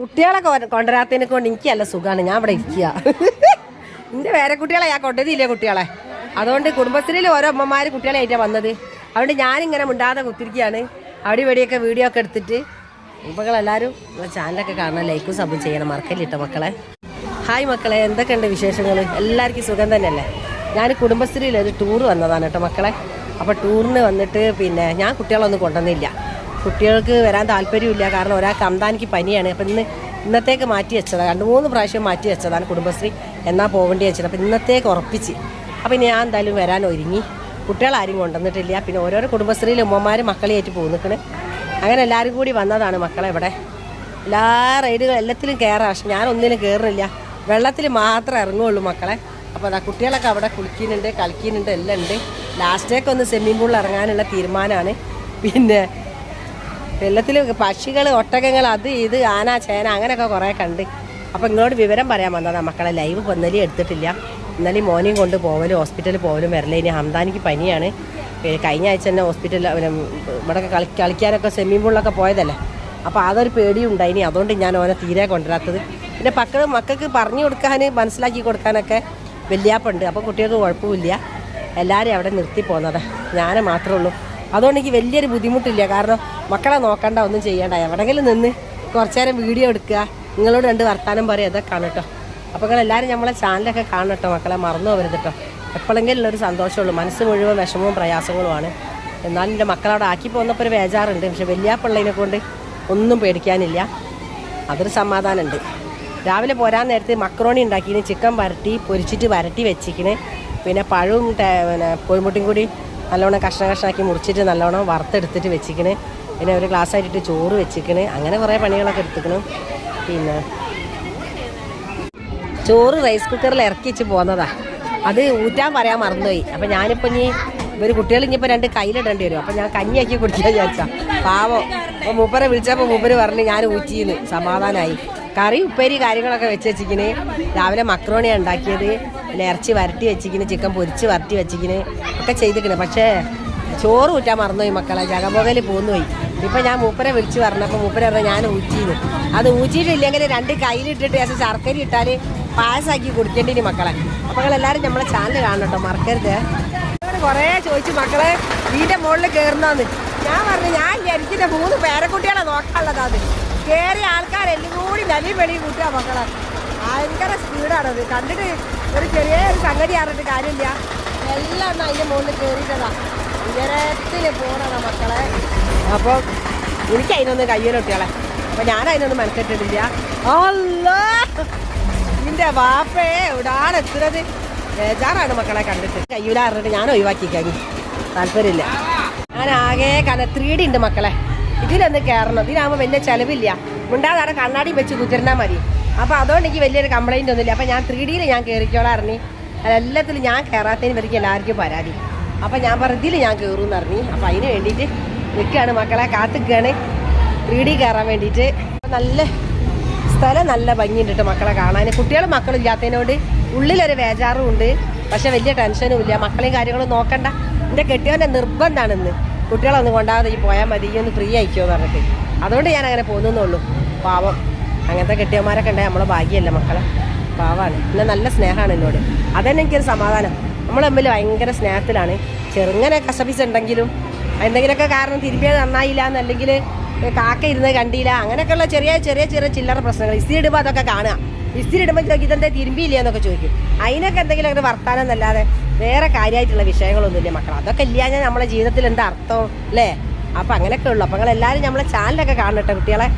കുട്ടികളെ കൊണ്ടുവരാത്തതിനെ കൊണ്ട് എനിക്കല്ല സുഖമാണ്. ഞാൻ ഇവിടെ ഇരിക്കുക. എന്റെ വേറെ കുട്ടികളെ ഞാൻ കൊണ്ടുവരില്ലേ കുട്ടികളെ? അതുകൊണ്ട് കുടുംബശ്രീയിൽ ഓരോ അമ്മമാർ കുട്ടികളായിട്ടാണ് വന്നത്. അതുകൊണ്ട് ഞാനിങ്ങനെ മിണ്ടാതെ കുത്തിരിക്കുകയാണ്. അവിടെ ഇവിടെയൊക്കെ വീഡിയോ ഒക്കെ എടുത്തിട്ട്. മക്കളെല്ലാവരും ചാനലൊക്കെ കാണാൻ ലൈക്കും സബും ചെയ്യണം. മറക്കല്ലിട്ടോ മക്കളെ? ഹായ് മക്കളെ എന്തൊക്കെയുണ്ട് വിശേഷങ്ങൾ എല്ലാവർക്കും സുഖം തന്നെയല്ലേ? ഞാൻ കുടുംബശ്രീയിൽ ഒരു ടൂർ വന്നതാണ് കേട്ടോ മക്കളെ. അപ്പോൾ ടൂറിന് വന്നിട്ട് പിന്നെ ഞാൻ കുട്ടികളൊന്നും കൊണ്ടുവന്നില്ല. കുട്ടികൾക്ക് വരാൻ താല്പര്യമില്ല. കാരണം ഒരാൾക്ക് അന്താനിക്ക് പനിയാണ്. അപ്പം ഇന്ന് ഇന്നത്തേക്ക് മാറ്റി വെച്ചതാണ് രണ്ട് മൂന്ന് പ്രാവശ്യം മാറ്റി വെച്ചതാണ് കുടുംബശ്രീ. എന്നാൽ പോകേണ്ടി വെച്ചത്. അപ്പം ഇന്നത്തേക്ക് ഉറപ്പിച്ച്. അപ്പം ഞാൻ എന്തായാലും വരാൻ ഒരുങ്ങി. കുട്ടികളാരും കൊണ്ടുവന്നിട്ടില്ല. പിന്നെ ഓരോരോ കുടുംബശ്രീയിലെ ഉമ്മമാർ മക്കളെയായിട്ട് പോകുന്നിക്കണ് അങ്ങനെ എല്ലാവരും കൂടി വന്നതാണ് മക്കളെ ഇവിടെ. എല്ലാ റൈഡുകൾ എല്ലാത്തിലും കയറാം. പക്ഷെ ഞാൻ ഒന്നിനും കയറുന്നില്ല. വെള്ളത്തിൽ മാത്രം ഇറങ്ങുള്ളൂ മക്കളെ. അപ്പോൾ അതാ കുട്ടികളൊക്കെ അവിടെ കുളിക്കുന്നുണ്ട് കളിക്കുന്നുണ്ട് എല്ലാം ഉണ്ട്. ലാസ്റ്റേക്ക് ഒന്ന് സ്വിമ്മിംഗ് പൂളിൽ ഇറങ്ങാനുള്ള തീരുമാനമാണ്. പിന്നെ വെള്ളത്തിൽ പക്ഷികൾ ഒട്ടകങ്ങൾ അത് ഇത് ആന ചേന അങ്ങനെയൊക്കെ കുറേ കണ്ട്. അപ്പോൾ ഇങ്ങോട്ട് വിവരം പറയാൻ വന്നതാണ് മക്കളെ ലൈവ് ഇന്നലെ എടുത്തിട്ടില്ല. ഇന്നലെ മോനെയും കൊണ്ട് പോവലും ഹോസ്പിറ്റലിൽ പോവലും വരല. ഇനി ഹംദാനിക്ക് പനിയാണ്. കഴിഞ്ഞ ആഴ്ച തന്നെ ഹോസ്പിറ്റലിൽ ഇവിടെ കളി കളിക്കാനൊക്കെ സ്വിമ്മിംഗ് പൂളിലൊക്കെ പോയതല്ലേ? അപ്പോൾ അതൊരു പേടിയുണ്ടായി. ഉണ്ടായിനി അതുകൊണ്ട് ഞാൻ ഓനെ തീരെ കൊണ്ടുവരാത്തത്. പിന്നെ മക്കൾ മക്കൾക്ക് പറഞ്ഞു കൊടുക്കാൻ മനസ്സിലാക്കി കൊടുക്കാനൊക്കെ വല്യാപ്പുണ്ട്. അപ്പോൾ കുട്ടികൾക്ക് കുഴപ്പമില്ല. എല്ലാവരും അവിടെ നിർത്തി പോകുന്നത് ഞാൻ മാത്രമേ ഉള്ളൂ. അതുകൊണ്ട് എനിക്ക് വലിയൊരു ബുദ്ധിമുട്ടില്ല. കാരണം മക്കളെ നോക്കണ്ട ഒന്നും ചെയ്യണ്ട. എവിടെങ്കിലും നിന്ന് കുറച്ചു നേരം വീഡിയോ എടുക്കുക. നിങ്ങളോട് രണ്ട് വർത്താനം പറയും. അതൊക്കെ കേട്ടോ. അപ്പോൾ നിങ്ങൾ എല്ലാവരും നമ്മളെ ചാനലൊക്കെ കാണണം കേട്ടോ. മക്കളെ മറന്നു പോകരുത് കേട്ടോ. എപ്പോഴെങ്കിലും ഉള്ളൊരു സന്തോഷമുള്ളൂ. മനസ്സ് മുഴുവൻ വിഷമവും പ്രയാസങ്ങളുമാണ്. എന്നാലും എന്റെ മക്കളവിടെ ആക്കി പോകുന്നപ്പോൾ ഒരു ബേജാറുണ്ട്. പക്ഷെ വലിയ പിള്ളേനെ കൊണ്ട് ഒന്നും പേടിക്കാനില്ല. അതൊരു സമാധാനമുണ്ട്. രാവിലെ പോരാൻ നേരത്ത് മക്രോണി ഉണ്ടാക്കിന് ചിക്കൻ വരട്ടി പൊരിച്ചിട്ട് വരട്ടി വെച്ചിക്കണ് പിന്നെ പഴവും പിന്നെ കോഴിമുട്ടിയും കൂടി നല്ലോണം കഷ്ണ കഷ്ണാക്കി മുറിച്ചിട്ട് നല്ലോണം വറുത്തെടുത്തിട്ട് വെച്ചിക്കണേ. പിന്നെ ഒരു ഗ്ലാസ് ആയിട്ട് ചോറ് വെച്ചിക്കണേ. അങ്ങനെ കുറേ പണികളൊക്കെ എടുത്തിക്കണം. പിന്നെ ചോറ് റൈസ് കുക്കറിൽ ഇറക്കി വെച്ച് പോന്നതാ. അത് ഊറ്റാൻ പറയാൻ മറന്നുപോയി. അപ്പം ഞാനിപ്പോൾ ഇനി ഇവർ കുട്ടികൾ ഇനിയിപ്പോൾ രണ്ട് കയ്യിലിടേണ്ടി വരും. അപ്പം ഞാൻ കഞ്ഞിയാക്കി കുടിക്കാൻ വിചാരിച്ചാ. പാവം. അപ്പോൾ മൂപ്പരെ വിളിച്ചപ്പോൾ മൂപ്പര് പറഞ്ഞ് ഞാൻ ഊറ്റിന്ന്. സമാധാനമായി കറി ഉപ്പേരി കാര്യങ്ങളൊക്കെ വെച്ച് വെച്ചിക്കിന് രാവിലെ മക്രോണിയാണ് ഉണ്ടാക്കിയത്. പിന്നെ ഇറച്ചി വരട്ടി വെച്ചിക്കിന് ചിക്കൻ പൊരിച്ച് വരട്ടി വെച്ചിക്കിന് ഒക്കെ ചെയ്തിക്കണ് പക്ഷേ ചോറ് ഊറ്റാൻ മറന്നുപോയി മക്കളെ. ജഗബോഗയിൽ പോന്നുപോയി. ഇപ്പം ഞാൻ മൂപ്പരെ വിളിച്ച് പറഞ്ഞപ്പോൾ മൂപ്പര പറഞ്ഞാൽ ഞാൻ ഊറ്റിന്ന് അത് ഊറ്റിയിട്ടില്ലെങ്കിൽ രണ്ട് കയ്യിലിട്ടിട്ട് ശേഷം ശർക്കര ഇട്ടാൽ പായസാക്കി കുടിക്കേണ്ടി മക്കളെ. അപ്പോൾ എല്ലാവരും നമ്മളെ ചാനൽ കാണണം മറക്കരുത്. കുറേ ചോദിച്ചു മക്കളെ വീടിന്റെ മുകളിൽ കയറുന്നതെന്ന് ഞാൻ പറഞ്ഞു ഞാൻ ജനിക്കുന്ന മൂന്ന് പേരക്കുട്ടികളെ അത് കയറിയ ആൾക്കാരെല്ലാം കൂടി നലി വെളിയിൽ കൂട്ടുക മക്കളെ. ഭയങ്കര സ്പീഡാണത് കണ്ടിട്ട് ഒരു ചെറിയ ഒരു സംഗതി അറിഞ്ഞിട്ട് കാര്യമില്ല. എല്ലാം അതിന്റെ മുകളിൽ കയറിയിട്ടതാ ഉയരത്തിൽ പോണതാ മക്കളെ. അപ്പോൾ എനിക്ക് അതിനൊന്ന് കയ്യിലൊട്ടിയാളെ അപ്പം ഞാൻ അതിനൊന്നും മനസ്സിട്ടിട്ടില്ല അല്ല ഇതിന്റെ വാപ്പേ എവിടാണ് എത്തുന്നത്? ബേജാറാണ് മക്കളെ കണ്ടിട്ട്. കയ്യൂലാറിട്ട് ഞാൻ ഒഴിവാക്കി കഴിഞ്ഞു താല്പര്യമില്ല. ഞാൻ ആകെ കന ത്രീ ഡി ഉണ്ട് മക്കളെ. ഇതിലൊന്ന് കയറണം ഇതിനാകുമ്പോൾ വലിയ ചിലവില്ല. മുണ്ടാതെ കണ്ണാടി വെച്ച് കുതിർന്നാൽ മതി. അപ്പോൾ അതുകൊണ്ട് എനിക്ക് വലിയൊരു കംപ്ലയിന്റ് ഒന്നുമില്ല. അപ്പോൾ ഞാൻ ത്രീ ഡിയിൽ ഞാൻ കയറിക്കോളാറിഞ്ഞി അതെല്ലാത്തിലും ഞാൻ കയറാത്തതിന് വരയ്ക്ക് എല്ലാവർക്കും പരാതി. അപ്പോൾ ഞാൻ പറഞ്ഞു ഇതിൽ ഞാൻ കയറും എന്ന് അപ്പോൾ അതിന് വേണ്ടിയിട്ട് നിൽക്കുകയാണ് മക്കളെ കാത്തിക്കുകയാണ് ത്രീ ഡി കയറാൻ വേണ്ടിയിട്ട്. നല്ല സ്ഥലം നല്ല ഭംഗിയുണ്ട് മക്കളെ കാണാൻ. കുട്ടികളും മക്കളും ഇല്ലാത്തതിനോട് ഉള്ളിലൊരു വേജാറും ഉണ്ട്. പക്ഷേ വലിയ ടെൻഷനും ഇല്ല. മക്കളെയും കാര്യങ്ങളും നോക്കണ്ട. എന്റെ കെട്ടിയവന്റെ നിർബന്ധമാണ് ഇന്ന് കുട്ടികളൊന്നും കൊണ്ടാകാതെ ഈ പോയാൽ മതി ഒന്ന് ഫ്രീ ആയിക്കോ എന്ന് പറഞ്ഞിട്ട്. അതുകൊണ്ട് ഞാൻ അങ്ങനെ പോകുന്നുള്ളൂ പാവം. അങ്ങനത്തെ കെട്ടിയന്മാരൊക്കെ ഉണ്ടായി നമ്മളെ ഭാഗ്യമല്ല മക്കളെ? പാവാണ്. പിന്നെ നല്ല സ്നേഹമാണ് എന്നോട്. അതന്നെ എനിക്കൊരു സമാധാനം. നമ്മൾ തമ്മിൽ ഭയങ്കര സ്നേഹത്തിലാണ്. ചെറുങ്ങനെ കസപിസ് ഉണ്ടെങ്കിലും എന്തെങ്കിലുമൊക്കെ കാരണം തിരുമ്പിയത് നന്നായില്ല എന്നല്ലെങ്കിൽ കാക്ക ഇരുന്ന് കണ്ടില്ല. അങ്ങനെയൊക്കെയുള്ള ചെറിയ ചെറിയ ചെറിയ ചില്ലറ പ്രശ്നങ്ങൾ. ഇസ്തിരി ഇടുമ്പോൾ അതൊക്കെ കാണുക. ഇസ്തിരി ഇടുമ്പോൾ ചോദിക്കും ഇതെന്താ തിരുമ്പിയില്ല എന്നൊക്കെ ചോദിക്കും. അതിനൊക്കെ എന്തെങ്കിലും ഒരു വർത്താനം എന്നല്ലാതെ വേറെ കാര്യമായിട്ടുള്ള വിഷയങ്ങളൊന്നുമില്ല മക്കൾ അതൊക്കെ ഇല്ലാഞ്ഞാൽ നമ്മുടെ ജീവിതത്തിൽ എന്താ അർത്ഥം? അല്ലേ? അപ്പം അങ്ങനെയൊക്കെ ഉള്ളു. അപ്പം നിങ്ങൾ എല്ലാവരും നമ്മളെ ചാനലൊക്കെ കാണട്ടെ കുട്ടികളെ.